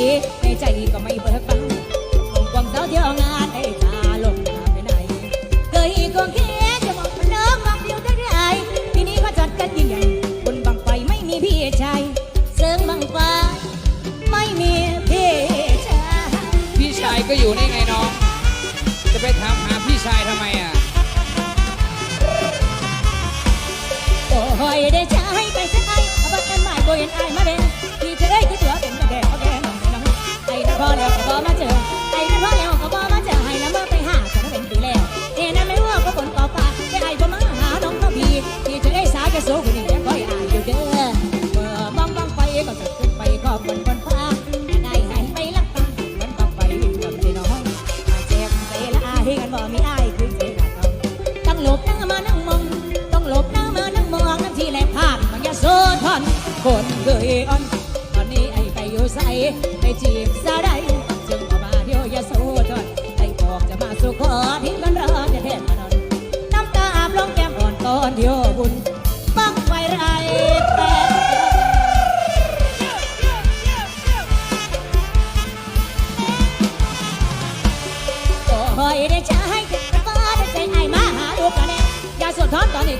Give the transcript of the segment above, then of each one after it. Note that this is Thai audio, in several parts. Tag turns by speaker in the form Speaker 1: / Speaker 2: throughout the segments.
Speaker 1: ในใจก็ไม่เบิกบาน หลบหน้ามานั่งมอง ต้องหลบหน้ามานั่งมองนั่งที่แหลกผ่านมันจะโซทอนคนเคยอ่อนตอนนี้ไอ้ไปอยู่ใสไปจีบใส 他打你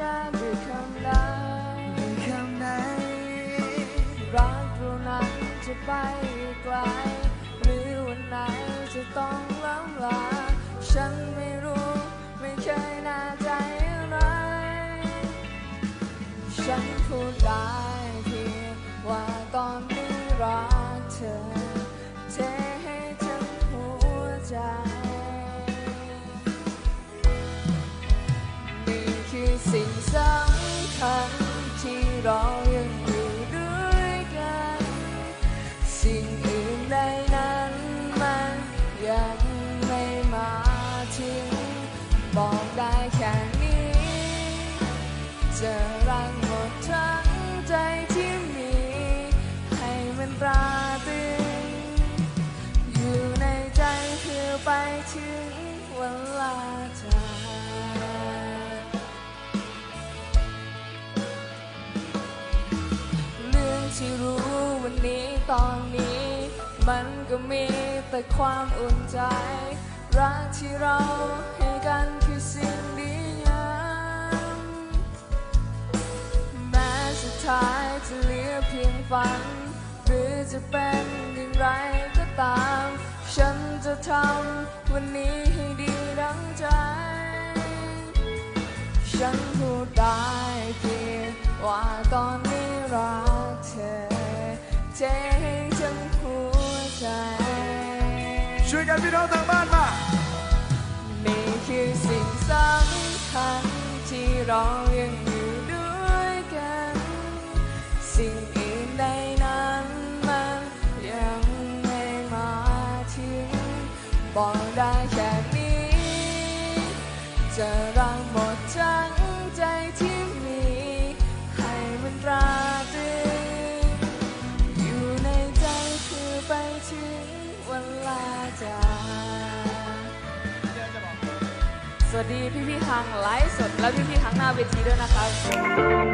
Speaker 1: ญาด้วคำนั้นคำ
Speaker 2: ไหนรักเรานั้นจะไปไกลหรือวันไหนจะต้องล้ำลา ฉันไม่รู้ไม่เคยน่าใจไร ฉันพูดได้เพียงว่าตอนนี้รักเธอ บอกได้แค่นี้จะรังหมดทั้งใจที่มี ให้มันตราตึงอยู่ในใจคือไปถึงเวลาเรื่องที่รู้วันนี้ตอนนี้ มันก็มีแต่ความอุ่นใจ รักที่เรา กันคือสิ่งดีงามแม้สุดท้ายจะเหลือเพียงฝัน หรือจะเป็นอย่างไรก็ตาม ฉันจะทำวันนี้ให้ดีดังใจ ฉันพูดได้เพียงว่าตอนนี้รักเธอเทให้ทั้หัวใจ
Speaker 3: ช่วยกันพี่น้องทางบ้านมา
Speaker 2: คือสิ่งสำคัญที่เรายังอยู่ด้วยกัน สิ่งอื่นใดนั้นมันยังไม่มาถึงบอกได้แค่นี้ จะรังหมดทั้ง วัสดีพี่ๆทางไลฟ์สดและพี่ๆทางหน้าเวทีด้วยนะครับ